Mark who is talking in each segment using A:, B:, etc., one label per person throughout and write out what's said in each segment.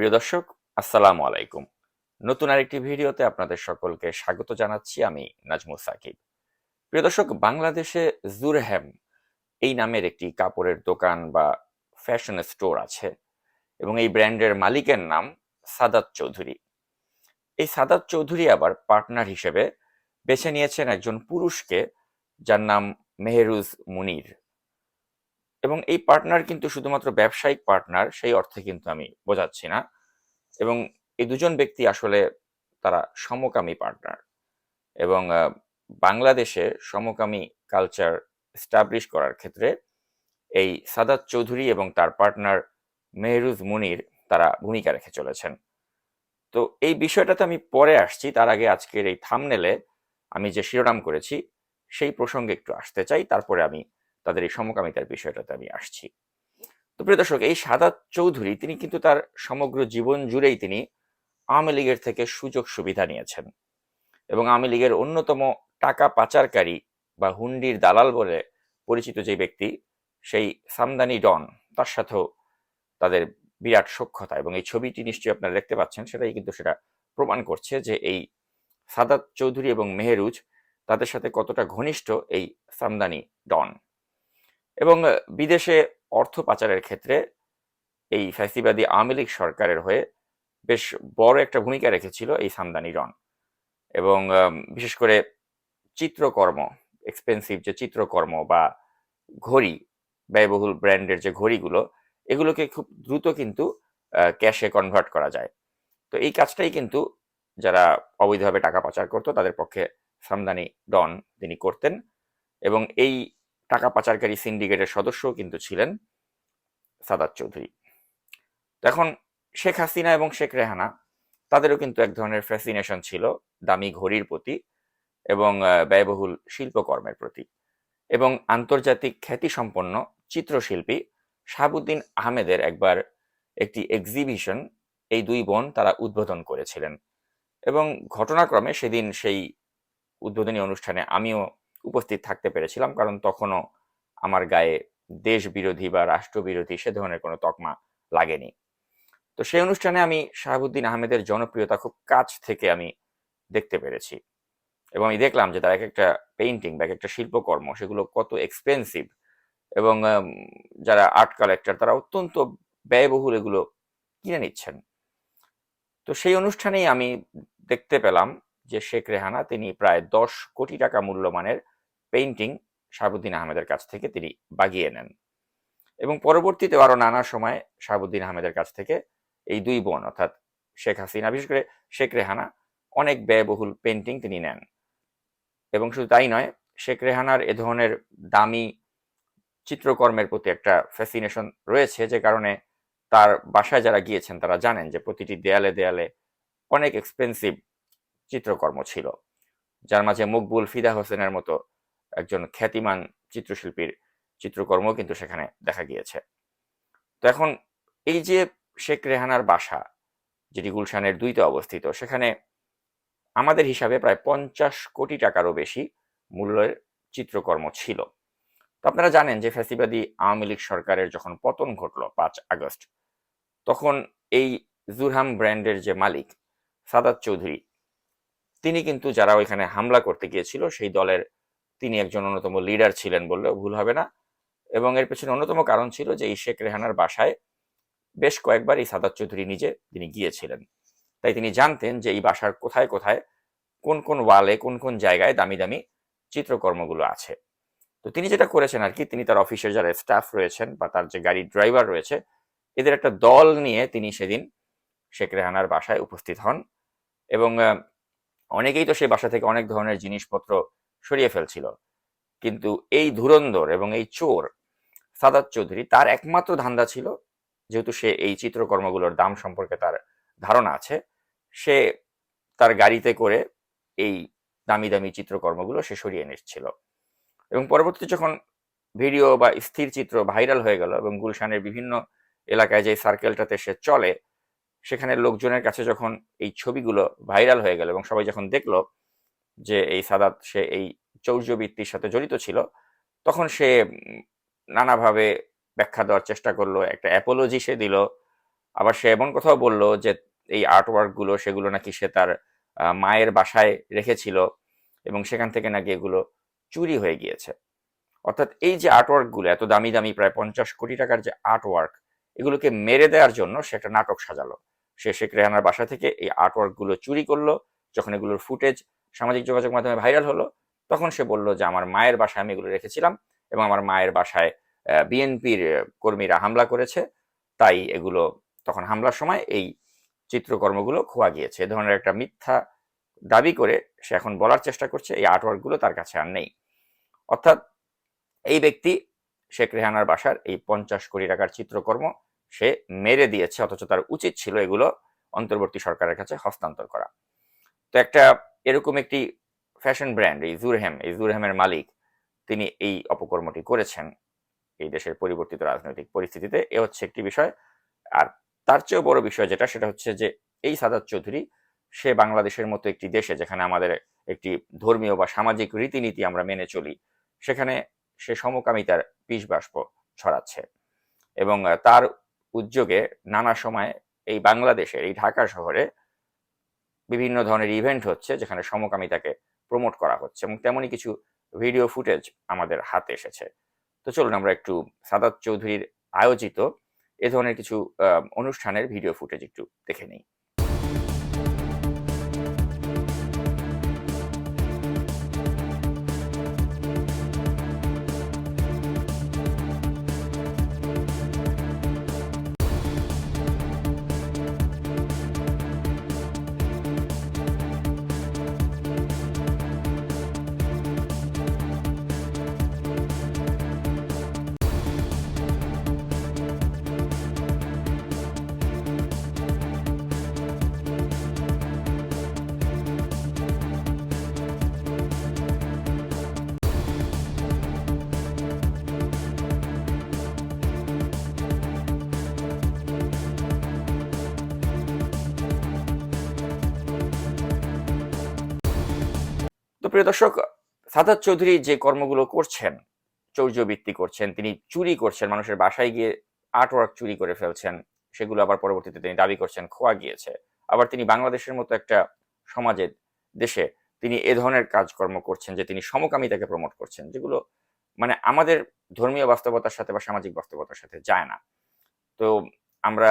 A: প্রিয় দর্শক, আসসালামু আলাইকুম। নতুন আরেকটি ভিডিওতে আপনাদের সকলকে স্বাগত জানাচ্ছি আমি নাজমুল সাকিব। প্রিয় দর্শক, বাংলাদেশে জুরহ্যাম এই নামের একটি কাপড়ের দোকান বা ফ্যাশন স্টোর আছে এবং এই ব্র্যান্ডের মালিকের নাম সাদাত চৌধুরী। এই সাদাত চৌধুরী আবার পার্টনার হিসেবে বেছে নিয়েছেন একজন পুরুষকে যার নাম মেহরুজ মুনির। এবং এই পার্টনার কিন্তু শুধুমাত্র ব্যবসায়িক পার্টনার সেই অর্থে কিন্তু আমি বোঝাচ্ছি না। এবং এই দুজন ব্যক্তি আসলে তারা সমকামী পার্টনার এবং বাংলাদেশে সমকামী কালচার স্টাবলিশ করার ক্ষেত্রে এই সাদাত চৌধুরী এবং তার পার্টনার মেহরুজ মুনির তারা ভূমিকা রেখে চলেছেন। তো এই বিষয়টাতে আমি পরে আসছি। তার আগে আজকের এই থামনেলে আমি যে শিরোনাম করেছি, সেই প্রসঙ্গে একটু আসতে চাই। তারপরে আমি তাদের এই সমকামিতার বিষয়টাতে আমি আসছি। তো প্রিয় দর্শক, এই সাদাত চৌধুরী, তিনি কিন্তু তার সমগ্র জীবন জুড়েই তিনি আওয়ামী লীগের থেকে সুযোগ সুবিধা নিয়েছেন এবং আওয়ামী লীগের অন্যতম টাকা পাচারকারী বা হুন্ডির দালাল বলে পরিচিত যে ব্যক্তি, সেই সামদানি ডন, তার সাথেও তাদের বিরাট সখ্যতা এবং এই ছবিটি নিশ্চয়ই আপনারা দেখতে পাচ্ছেন, সেটাই কিন্তু সেটা প্রমাণ করছে যে এই সাদাত চৌধুরী এবং মেহরুজ তাদের সাথে কতটা ঘনিষ্ঠ এই সামদানি ডন। এবং বিদেশে অর্থ পাচারের ক্ষেত্রে এই ফ্যাসিবাদী আওয়ামী লীগ সরকারের হয়ে বেশ বড় একটা ভূমিকা রেখেছিল এই সামদানি রন। এবং বিশেষ করে চিত্রকর্ম এক্সপেন্সিভ যে চিত্রকর্ম বা ঘড়ি, ব্যয়বহুল ব্র্যান্ডের যে ঘড়িগুলো, এগুলোকে খুব দ্রুত কিন্তু ক্যাশে কনভার্ট করা যায়। তো এই কাজটাই কিন্তু যারা অবৈধভাবে টাকা পাচার করতো, তাদের পক্ষে সামদানি ডন তিনি করতেন। এবং এই টাকা পাচারকারী সিন্ডিকেটের সদস্যও কিন্তু ছিলেন সাদাত চৌধুরী। এখন শেখ হাসিনা এবং শেখ রেহানা, তাদেরও কিন্তু এক ধরনের ফ্যাসিনেশন ছিল দামি ঘড়ির প্রতি এবং ব্যয়বহুল শিল্পকর্মের প্রতি। এবং আন্তর্জাতিক খ্যাতিসম্পন্ন চিত্রশিল্পী শাহাবুদ্দিন আহমেদের একবার একটি এক্সিবিশন এই দুই বোন তারা উদ্বোধন করেছিলেন। এবং ঘটনাক্রমে সেদিন সেই উদ্বোধনী অনুষ্ঠানে আমিও উপস্থিত থাকতে পেরেছিলাম, কারণ তখনও আমার গায়ে দেশ বিরোধী বা রাষ্ট্রবিরোধী সে ধরনের কোনো তকমা লাগেনি। তো সেই অনুষ্ঠানে আমি শাহাবুদ্দিন আহমেদের জনপ্রিয়তা খুব কাছ থেকে আমি দেখতে পেরেছি এবং আমি দেখলাম যে তার এক একটা পেইন্টিং বা এক একটা শিল্পকর্ম সেগুলো কত এক্সপেন্সিভ এবং যারা আর্ট কালেক্টর তারা অত্যন্ত ব্যয়বহুল এগুলো কিনে নিচ্ছেন। তো সেই অনুষ্ঠানেই আমি দেখতে পেলাম যে শেখ রেহানা তিনি প্রায় দশ কোটি টাকা মূল্যমানের পেইন্টিং শাহাবুদ্দিন আহমেদের কাছ থেকে তিনি বাগিয়ে নেন। এবং পরবর্তীতে আরও নানা সময় শাহাবুদ্দিন আহমেদের কাছ থেকে এই দুই বোন, অর্থাৎ শেখ হাসিনা, বিশেষ করে শেখ রেহানা, অনেক ব্যয়বহুল পেন্টিং তিনি নেন। এবং শুধু তাই নয়, শেখ রেহানার এ ধরনের দামি চিত্রকর্মের প্রতি একটা ফ্যাসিনেশন রয়েছে, যে কারণে তার বাসায় যারা গিয়েছেন তারা জানেন যে প্রতিটি দেয়ালে দেয়ালে অনেক এক্সপেন্সিভ চিত্রকর্ম ছিল। যার মাঝে মকবুল ফিদা হোসেনের মতো একজন খ্যাতিমান চিত্রশিল্পীর চিত্রকর্ম কিন্তু সেখানে দেখা গিয়েছে। তো এখন এই যে শেখ রেহানার বাসা, যেটি গুলশানের দুইতে অবস্থিত, সেখানে আমাদের হিসাবে প্রায় পঞ্চাশ কোটি টাকারও বেশি মূল্যের চিত্রকর্ম ছিল। তো আপনারা জানেন যে ফ্যাসিবাদী আওয়ামী লীগ সরকারের যখন পতন ঘটলো পাঁচ আগস্ট, তখন এই জুরহাম ব্র্যান্ডের যে মালিক সাদাত চৌধুরী, তিনি কিন্তু যারা ওইখানে হামলা করতে গিয়েছিল, সেই দলের তিনি একজন অন্যতম লিডার ছিলেন বললেও ভুল হবে না। এবং এর পেছনে অন্যতম কারণ ছিল যে এই রেহানার বাসায় বেশ কয়েকবার এই সাদাত চৌধুরী নিজে তিনি গিয়েছিলেন। তাই তিনি জানতেন যে এই বাসার কোথায় কোথায়, কোন কোন ওয়ালে, কোন কোন জায়গায় দামি দামি চিত্রকর্মগুলো আছে। তো তিনি যেটা করেছেন আর কি, তিনি তার অফিসের যারা স্টাফ রয়েছেন বা তার যে গাড়ির ড্রাইভার রয়েছে, এদের একটা দল নিয়ে তিনি সেদিন শেখ রেহানার বাসায় উপস্থিত হন। এবং অনেকেই তো সেই বাসা থেকে অনেক ধরনের জিনিসপত্র সরিয়ে ফেলছিল। কিন্তু এই ধুরন্ধর এবং এই চোর সাদাত চৌধুরী তার একমাত্র ধান্দা ছিল, যেহেতু সে এই চিত্রকর্মগুলোর দাম সম্পর্কে তার ধারণা আছে, সে তার গাড়িতে করে এই দামি দামি চিত্রকর্মগুলো সে সরিয়ে নিচ্ছিল। এবং পরবর্তীতে যখন ভিডিও বা স্থির চিত্র ভাইরাল হয়ে গেল এবং গুলশানের বিভিন্ন এলাকায় যে সার্কেলটাতে সে চলে সেখানে লোকজনের কাছে যখন এই ছবিগুলো ভাইরাল হয়ে গেল এবং সবাই যখন দেখল যে এই সাদাত, সে এই চৌর্যবৃত্তির সাথে জড়িত ছিল, তখন সে নানাভাবে ব্যাখ্যা দেওয়ার চেষ্টা করল, একটা অ্যাপোলজি সে দিল, আবার সে এমন কথাও বলল যে এই আর্ট ওয়ার্কগুলো সেগুলো নাকি সে তার মায়ের বাসায় রেখেছিল এবং সেখান থেকে নাকি এগুলো চুরি হয়ে গিয়েছে। অর্থাৎ এই যে আর্ট ওয়ার্কগুলো এত দামি দামি প্রায় পঞ্চাশ কোটি টাকার যে আর্ট ওয়ার্ক এগুলোকে মেরে দেওয়ার জন্য সে একটা নাটক সাজালো। সে শেখ রেহানার বাসা থেকে এই আর্ট ওয়ার্কগুলো চুরি করল, যখন এগুলোর ফুটেজ সামাজিক যোগাযোগ মাধ্যমে ভাইরাল হলো, তখন সে বলল যে, আমার মায়ের বাসায় আমি এগুলো রেখেছিলাম এবং আমার মায়ের বাসায় বিএনপির কর্মীরা হামলা করেছে। তাই এগুলো তখন হামলার সময় এই চিত্রকর্মগুলো খোয়া গিয়েছে। এ ধরনের একটা মিথ্যা দাবি করে সে এখন বলার চেষ্টা করছে, এই আর্টওয়ার্কগুলো তার কাছে আর নেই। অর্থাৎ এই ব্যক্তি, শেখ রেহানার বাসার এই পঞ্চাশ কোটি টাকার চিত্রকর্ম সে মেরে দিয়েছে, অথচ তার উচিত ছিল এগুলো অন্তর্বর্তী সরকারের কাছে হস্তান্তর করা। তো একটা এরকম একটি ফ্যাশন ব্র্যান্ড, এই জুরহেম, এই জুরহেমের মালিক তিনি এই অপকর্মটি করেছেন এই দেশের পরিবর্তিত রাজনৈতিক পরিস্থিতিতে। এ হচ্ছে একটি বিষয়। আর তার চেয়েও বড় বিষয় যেটা, সেটা হচ্ছে যে এই সাদাত চৌধুরী, সে বাংলাদেশের মতো একটি দেশে যেখানে আমাদের একটি ধর্মীয় বা সামাজিক রীতিনীতি আমরা মেনে চলি, সেখানে সে সমকামিতার বিষ বাষ্প ছড়াচ্ছে। এবং তার উদ্যোগে নানা সময় এই বাংলাদেশের, এই ঢাকা শহরে বিভিন্ন ধরনের ইভেন্ট হচ্ছে যেখানে সমকামিতাকে প্রমোট করা হচ্ছে এবং তেমনই কিছু ভিডিও ফুটেজ আমাদের হাতে এসেছে। তো চলুন আমরা একটু সাদাত চৌধুরীর আয়োজিত এ ধরনের কিছু অনুষ্ঠানের ভিডিও ফুটেজ একটু দেখে নিই। প্রিয় দর্শক, সাদাত চৌধুরী যে কর্মগুলো করছেন চৌর্যবৃত্তি করছেন, তিনি চুরি করছেন, মানুষের বাসায় গিয়ে আর্ট ওয়ার্ক চুরি করে ফেলছেন, সেগুলো আবার পরবর্তীতে তিনি দাবি করছেন, খোয়া গিয়েছে। আবার তিনি বাংলাদেশের মতো একটা সমাজে, দেশে তিনি এ ধরনের কাজকর্ম করছেন যে তিনি সমকামিতাকে প্রমোট করছেন, যেগুলো মানে আমাদের ধর্মীয় বাস্তবতার সাথে বা সামাজিক বাস্তবতার সাথে যায় না। তো আমরা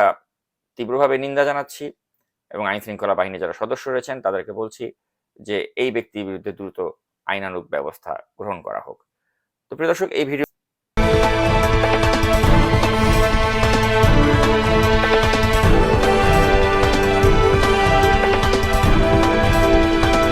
A: তীব্রভাবে নিন্দা জানাচ্ছি এবং আইন শৃঙ্খলা বাহিনী যারা সদস্য রয়েছেন, তাদেরকে বলছি যে এই ব্যক্তির বিরুদ্ধে দ্রুত আইনানুগ ব্যবস্থা গ্রহণ করা হোক। তো প্রিয় দর্শক, এই ভিডিও